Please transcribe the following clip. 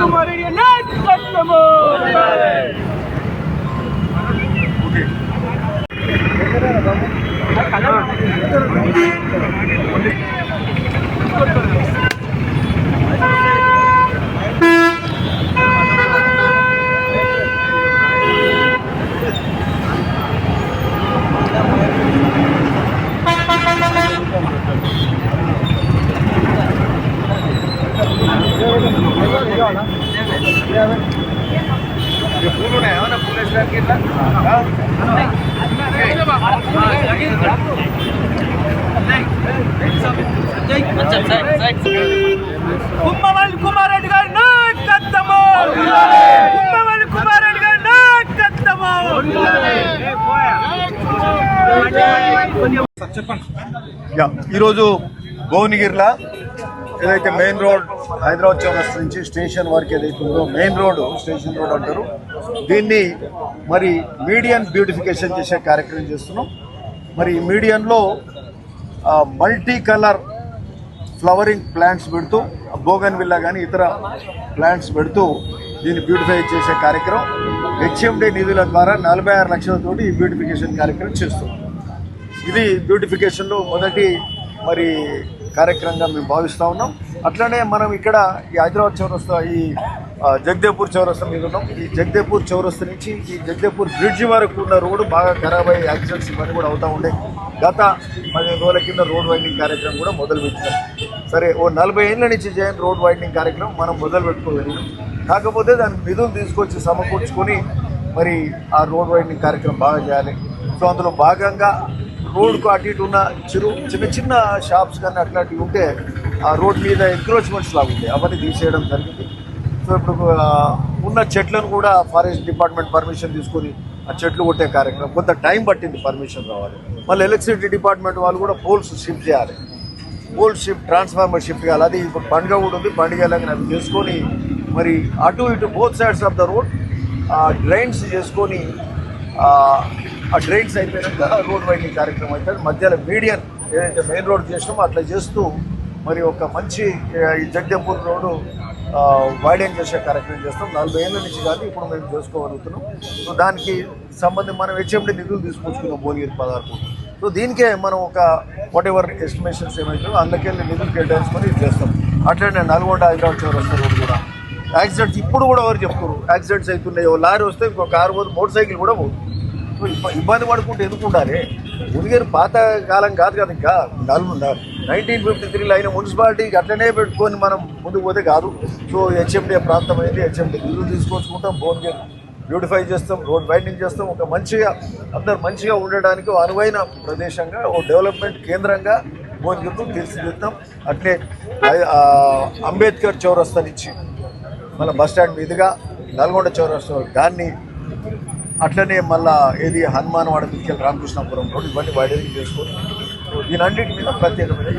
customer in your next customer. పూలు ఉన్నాయా ఏమైనా పూలు వేసడానికి ఇట్లా కుమ్మవల్లి కుమారెడ్డి గారు నాకత్తము కుమ్మవల్లి కుమారెడ్డి గారు నాకత్తము చెప్పండి ఈరోజు భువనగిరిలో ఏదైతే మెయిన్ రోడ్ హైదరాబాద్ చౌరస్ నుంచి స్టేషన్ వరకు ఏదైతే ఉందో మెయిన్ రోడ్ స్టేషన్ రోడ్ అంటారు. దీన్ని మరి మీడియన్ బ్యూటిఫికేషన్ చేసే కార్యక్రమం చేస్తున్నాం. మరి మీడియంలో మీడియన్లో మల్టీ కలర్ ఫ్లవరింగ్ ప్లాంట్స్ పెడుతూ బోగన్ విల్లా కానీ ఇతర ప్లాంట్స్ పెడుతూ దీన్ని బ్యూటిఫై చేసే కార్యక్రమం. హెచ్ఎండి నిధుల ద్వారా నలభై ఆరు లక్షలతోటి ఈ బ్యూటిఫికేషన్ కార్యక్రమం చేస్తున్నాం. ఇది బ్యూటిఫికేషన్లో మొదటి మరి కార్యక్రమంగా మేము భావిస్తూ ఉన్నాం. అట్లనే మనం ఇక్కడ ఈ హైదరాబాద్ చౌరస్తా ఈ ఆ, జగదేపూర్ చౌరస్తా మీద ఉన్నాం. ఈ జగదేపూర్ చౌరస్తా నుంచి ఈ జగదేపూర్ బ్రిడ్జ్ వరకు ఉన్న రోడ్డు బాగా ఖరాబ్ అయ్యే యాక్సిడెంట్స్ ఇవన్నీ కూడా అవుతూ ఉండే. గత పదిహేను రోజుల కింద రోడ్ వైండింగ్ కార్యక్రమం కూడా మొదలు పెట్టాం సరే ఓ నలభై ఏళ్ళ నుంచి చేయని రోడ్ వైండింగ్ కార్యక్రమం మనం మొదలు పెట్టుకోగలిగినాం కాకపోతే దానికి నిధులు తీసుకొచ్చి సమకూర్చుకొని మరి ఆ రోడ్ వైండింగ్ కార్యక్రమం బాగా చేయాలి. సో అందులో భాగంగా రోడ్కు అటు ఇటు ఉన్న చిరు చిన్న చిన్న షాప్స్ కానీ అట్లాంటివి ఉంటే ఆ రోడ్ మీద ఎంక్రోచ్మెంట్స్ లాగా ఉంటాయి అవన్నీ తీసేయడం జరిగింది. సో ఇప్పుడు ఉన్న చెట్లను కూడా ఫారెస్ట్ డిపార్ట్మెంట్ పర్మిషన్ తీసుకొని ఆ చెట్లు కొట్టే కార్యక్రమం. కొంత టైం పట్టింది పర్మిషన్ రావాలి. మళ్ళీ ఎలక్ట్రిసిటీ డిపార్ట్మెంట్ వాళ్ళు కూడా పోల్స్ షిఫ్ట్ చేయాలి. పోల్ షిఫ్ట్ ట్రాన్స్ఫార్మర్ షిఫ్ట్ చేయాలి. అది ఇప్పుడు పండుగ కూడా ఉంది. పండుగ ఎలాగని అవి చేసుకొని మరి అటు ఇటు both sides of the road drains చేసుకొని ఆ, ట్రైన్స్ డ్రైన్స్ అయిపోయినాక రోడ్ వైండింగ్ కార్యక్రమం అవుతుంది మధ్యలో మీడియన్ ఏదైతే మెయిన్ రోడ్ చేసినామో అట్లా చేస్తూ మరి ఒక మంచి ఈ జగదేపూర్ రోడ్డు వైడెన్ చేసే కార్యక్రమం చేస్తాం. నలభై ఏళ్ళ నుంచి కానీ ఇప్పుడు మేము చేసుకోగలుగుతున్నాం. సో దానికి సంబంధం మనం హెచ్ఎండి నిధులు తీసుకొచ్చుకున్నాం భువనగిరి పదహారు సో దీనికే మనం ఒక వాట్ ఎవర్ ఎస్టిమేషన్స్ ఏమైతుందో అందుకెళ్ళి నిధులు కేటాయించుకొని ఇది చేస్తాం. అట్లనే నల్గొండ హైదరాబాద్ చౌరస్తా రోడ్డు కూడా. యాక్సిడెంట్స్ ఇప్పుడు కూడా ఎవరు చెప్తారు? యాక్సిడెంట్స్ అవుతున్నాయి ఓ లారీ వస్తే ఇంకో కారు పోదు మోటార్ సైకిల్ కూడా పోదు. ఇబ్బంది పడుకుంటే ఎందుకు ఉండాలి? మునిగేరు పాత కాలం కాదు కదా ఇంకా. నలుగు నైన్టీన్ ఫిఫ్టీ త్రీలో అయిన మున్సిపాలిటీకి అట్లనే పెట్టుకొని మనం ముందుకు పోతే కాదు. సో హెచ్ఎండి ప్రాంతం అయితే హెచ్ఎండి నిధులు తీసుకొచ్చుకుంటాం భువనగిరి బ్యూటిఫై చేస్తాం రోడ్ వైండింగ్ చేస్తాం. ఒక మంచిగా అందరు మంచిగా ఉండడానికి అనువైన ప్రదేశంగా ఓ డెవలప్మెంట్ కేంద్రంగా భువనగిరిను తీర్చిదిద్దాం. అట్లే అంబేద్కర్ చౌరస్తా నుంచి మళ్ళీ బస్ స్టాండ్ మీదుగా నల్గొండ చౌరస్తా దాన్ని అట్లనే మళ్ళా ఏది హనుమానవాడ తీసుకెళ్ళి రామకృష్ణాపురం రోడ్డు ఇవన్నీ వైడరింగ్ చేసుకొని దీని అన్నిటి మీద ప్రత్యేకమైన